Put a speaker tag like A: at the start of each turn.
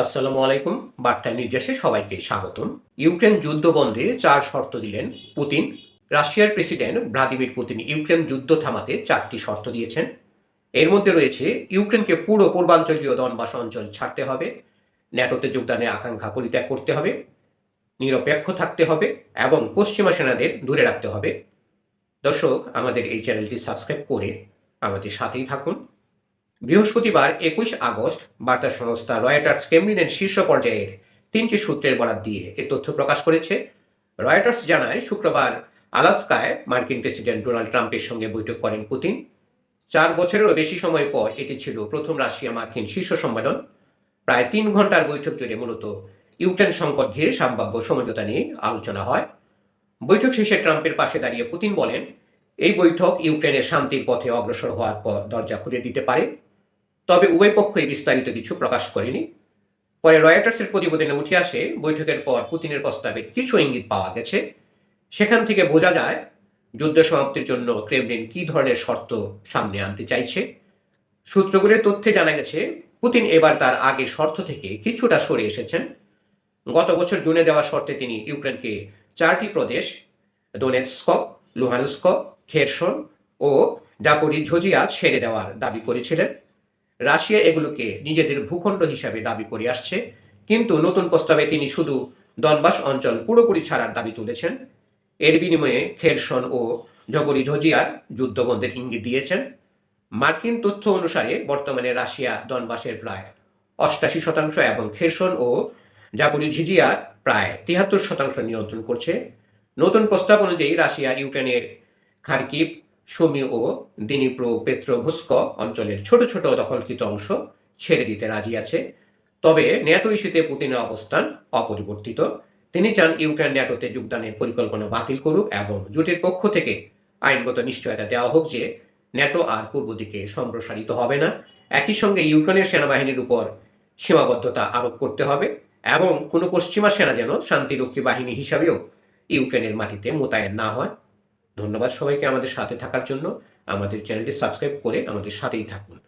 A: আসসালামু আলাইকুম। বার্তা নির্দেশে সবাইকে স্বাগতম। ইউক্রেন যুদ্ধ বন্ধে চার শর্ত দিলেন পুতিন। রাশিয়ার প্রেসিডেন্ট ভ্লাদিমির পুতিন ইউক্রেন যুদ্ধ থামাতে চারটি শর্ত দিয়েছেন। এর মধ্যে রয়েছে, ইউক্রেনকে পুরো পূর্বাঞ্চলীয় দনবাস অঞ্চল ছাড়তে হবে, ন্যাটোতে যোগদানের আকাঙ্ক্ষা পরিত্যাগ করতে হবে, নিরপেক্ষ থাকতে হবে এবং পশ্চিমা সেনাদের দূরে রাখতে হবে। দর্শক, আমাদের এই চ্যানেলটি সাবস্ক্রাইব করে আমাদের সাথেই থাকুন। বৃহস্পতিবার একুশ আগস্ট, বার্তা সংস্থা রয়টার্স ক্রেমলিনের শীর্ষ পর্যায়ের তিনটি সূত্রের বরাত দিয়ে এ তথ্য প্রকাশ করেছে। রয়টার্স জানায়, শুক্রবার আলাস্কায় মার্কিন প্রেসিডেন্ট ডোনাল্ড ট্রাম্পের সঙ্গে বৈঠক করেন পুতিন। চার বছরেরও বেশি সময় পর এটি ছিল প্রথম রাশিয়া মার্কিন শীর্ষ সম্মেলন। প্রায় তিন ঘণ্টার বৈঠক জুড়ে মূলত ইউক্রেন সংকট ঘিরে সম্ভাব্য সমঝোতা নিয়ে আলোচনা হয়। বৈঠক শেষে ট্রাম্পের পাশে দাঁড়িয়ে পুতিন বলেন, এই বৈঠক ইউক্রেনের শান্তির পথে অগ্রসর হওয়ার পর দরজা খুলে দিতে পারে। তবে উভয় পক্ষই বিস্তারিত কিছু প্রকাশ করেনি। পরে রয়টার্সের প্রতিবেদনে উঠে আসে, বৈঠকের পর পুতিনের প্রস্তাবে কিছু ইঙ্গিত পাওয়া গেছে। সেখান থেকে বোঝা যায়, যুদ্ধ সমাপ্তির জন্য ক্রেমলিন কী ধরনের শর্ত সামনে আনতে চাইছে। সূত্রগুলির তথ্যে জানা গেছে, পুতিন এবার তার আগে শর্ত থেকে কিছুটা সরে এসেছেন। গত বছর জুনে দেওয়া শর্তে তিনি ইউক্রেনকে চারটি প্রদেশ, ডোনেৎস্ক, লুহানস্ক, খেরসন ও জাপরিঝোজিয়া ছেড়ে দেওয়ার দাবি করেছিলেন। রাশিয়া এগুলোকে নিজেদের ভূখণ্ড হিসাবে দাবি করে আসছে, কিন্তু নতুন প্রস্তাবে তিনি শুধু দনবাস অঞ্চল পুরোপুরি ছাড়ার দাবি তুলেছেন। এর বিনিময়ে খেরসন ও জবরিঝজিয়ার যুদ্ধবন্ধের ইঙ্গিত দিয়েছেন। মার্কিন তথ্য অনুসারে বর্তমানে রাশিয়া দনবাসের প্রায় অষ্টাশি শতাংশ এবং খেরসন ও জাপরিঝিজিয়ার প্রায় তিয়াত্তর শতাংশ নিয়ন্ত্রণ করছে। নতুন প্রস্তাব অনুযায়ী রাশিয়া ইউক্রেনের খার্কিভ সুমি ও দিনিপ্রো পেত্রোভস্ক অঞ্চলের ছোট ছোট দখলকৃত অংশ ছেড়ে দিতে রাজি আছে। তবে ন্যাটো ইস্যুতে পুতিনের অবস্থান অপরিবর্তিত। তিনি চান ইউক্রেন ন্যাটোতে যোগদানের পরিকল্পনা বাতিল করুক এবং জোটের পক্ষ থেকে আইনগত নিশ্চয়তা দেওয়া হোক যে ন্যাটো আর পূর্ব দিকে সম্প্রসারিত হবে না। একই সঙ্গে ইউক্রেনের সেনাবাহিনীর উপর সীমাবদ্ধতা আরোপ করতে হবে এবং কোনো পশ্চিমা সেনা যেন শান্তিরক্ষী বাহিনী হিসাবেও ইউক্রেনের মাটিতে মোতায়েন না হয়। ধন্যবাদ সবাইকে আমাদের সাথে থাকার জন্য। আমাদের চ্যানেলটি সাবস্ক্রাইব করে আমাদের সাথেই থাকুন।